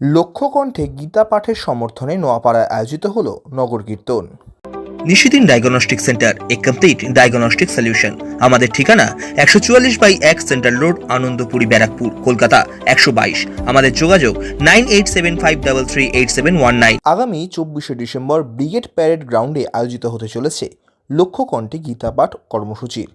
লক্ষ্যকণ্ঠে গীতা পাঠের সমর্থনে নোয়াপাড়ায় আয়োজিত হল নগর কীর্তন। নিশিদিন ডায়াগনস্টিক সেন্টার এ কমপ্লিট ডায়াগনস্টিক সলিউশন। আমাদের ঠিকানা একশো চুয়াল্লিশ বাই এক সেন্ট্রাল রোড আনন্দপুরি ব্যারাকপুর কলকাতা একশো বাইশ। আমাদের যোগাযোগ nine eight seven five double three eight seven one nine. আগামী চব্বিশে ডিসেম্বর ব্রিগেড প্যারেড গ্রাউন্ডে আয়োজিত হতে চলেছে লক্ষ্যকণ্ঠে গীতা পাঠ কর্মসূচির।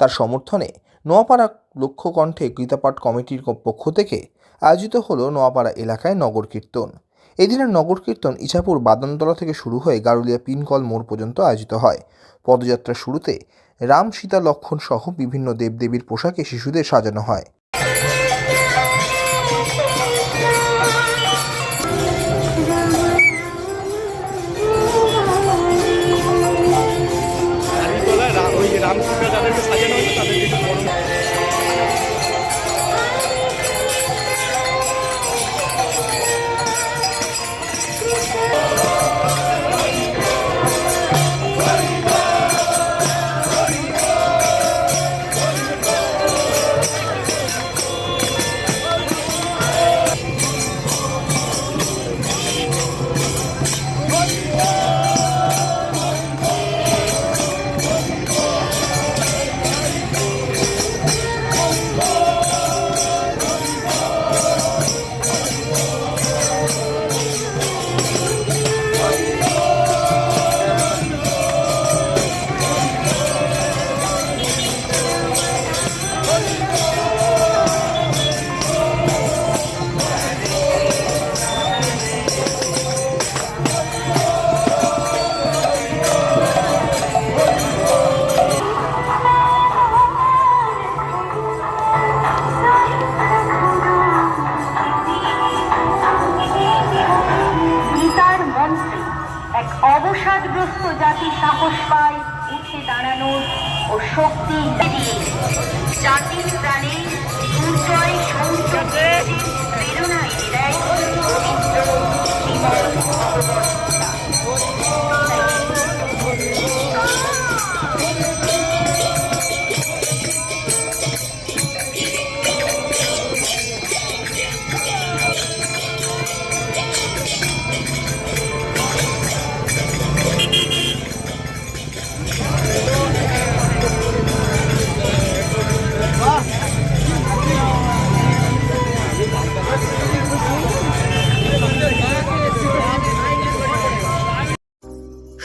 তার সমর্থনে নোয়াপাড়া লক্ষ্যকণ্ঠে গীতাপাঠ কমিটির পক্ষ থেকে আয়োজিত হলো নোয়াপাড়া এলাকায় নগর কীর্তন। এদিনের নগর কীর্তন ইছাপুর বাদানতলা থেকে শুরু হয়ে গারুলিয়া পিনকল মোড় পর্যন্ত আয়োজিত হয়। পদযাত্রার শুরুতে রাম সীতা লক্ষণ সহ বিভিন্ন দেবদেবীর পোশাকে শিশুদের সাজানো হয়। তলায় রা- ওই রামকৃষ্ণ যাদেরকে সাজানো হয়েছে তাদেরকে অবসাদগ্রস্ত জাতি সাহস পায় উঠে দাঁড়ানোর ও শক্তি জাতির প্রাণে দুর্জয় সৌর্য প্রেরণায় দেয়